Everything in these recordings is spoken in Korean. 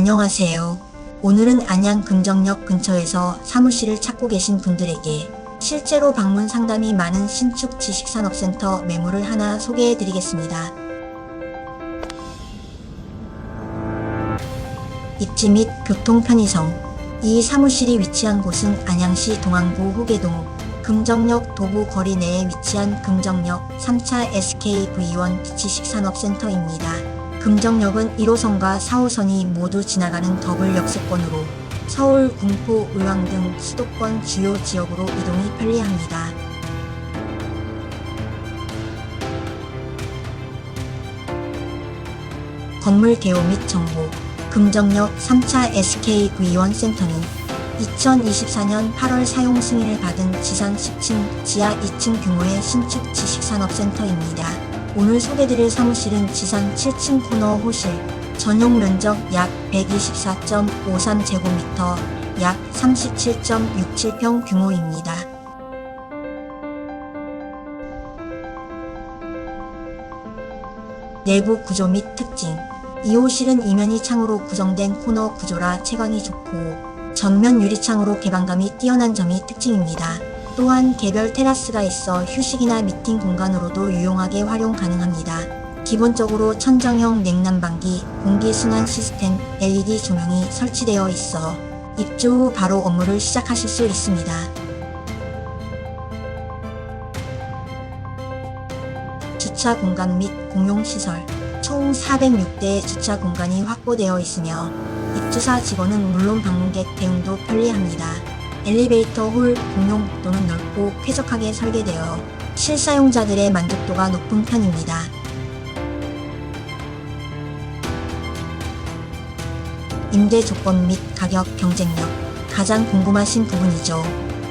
안녕하세요. 오늘은 안양 금정역 근처에서 사무실을 찾고 계신 분들에게 실제로 방문 상담이 많은 신축 지식산업센터 매물을 하나 소개해 드리겠습니다. 입지 및 교통 편의성. 이 사무실이 위치한 곳은 안양시 동안구 후계동 금정역 도보 거리 내에 위치한 금정역 3차 SKV1 지식산업센터입니다. 금정역은 1호선과 4호선이 모두 지나가는 더블 역세권으로 서울, 군포, 의왕 등 수도권 주요 지역으로 이동이 편리합니다. 건물 개요 및 정보 금정역 3차 SKV1 센터는 2024년 8월 사용 승인을 받은 지상 10층, 지하 2층 규모의 신축 지식산업센터입니다. 오늘 소개드릴 사무실은 지상 7층 코너 호실, 전용 면적 약 124.53제곱미터, 약 37.67평 규모입니다. 내부 구조 및 특징. 이 호실은 이면이 창으로 구성된 코너 구조라 채광이 좋고 전면 유리창으로 개방감이 뛰어난 점이 특징입니다. 또한 개별 테라스가 있어 휴식이나 미팅 공간으로도 유용하게 활용 가능합니다. 기본적으로 천정형 냉난방기, 공기순환 시스템, LED 조명이 설치되어 있어 입주 후 바로 업무를 시작하실 수 있습니다. 주차 공간 및 공용 시설 총 406대의 주차 공간이 확보되어 있으며 입주사 직원은 물론 방문객 대응도 편리합니다. 엘리베이터 홀 공용 복도는 넓고 쾌적하게 설계되어 실사용자들의 만족도가 높은 편입니다. 임대 조건 및 가격 경쟁력 가장 궁금하신 부분이죠.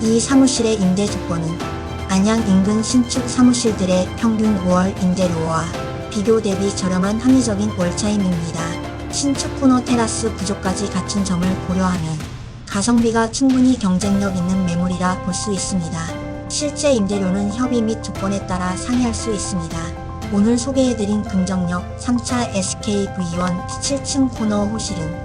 이 사무실의 임대 조건은 안양 인근 신축 사무실들의 평균 5월 임대료와 비교 대비 저렴한 합리적인 월차임입니다. 신축 코너 테라스 구조까지 갖춘 점을 고려하면 가성비가 충분히 경쟁력 있는 매물이라 볼 수 있습니다. 실제 임대료는 협의 및 조건에 따라 상이할 수 있습니다. 오늘 소개해드린 금정역 3차 SKV1 7층 코너 호실은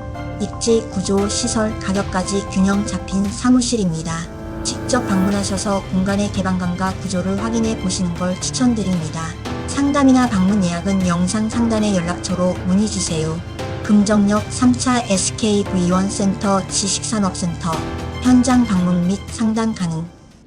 입지, 구조, 시설, 가격까지 균형 잡힌 사무실입니다. 직접 방문하셔서 공간의 개방감과 구조를 확인해 보시는 걸 추천드립니다. 상담이나 방문 예약은 영상 상단의 연락처로 문의 주세요. 금정역 3차 SKV1 센터 지식산업센터 현장 방문 및 상담 가능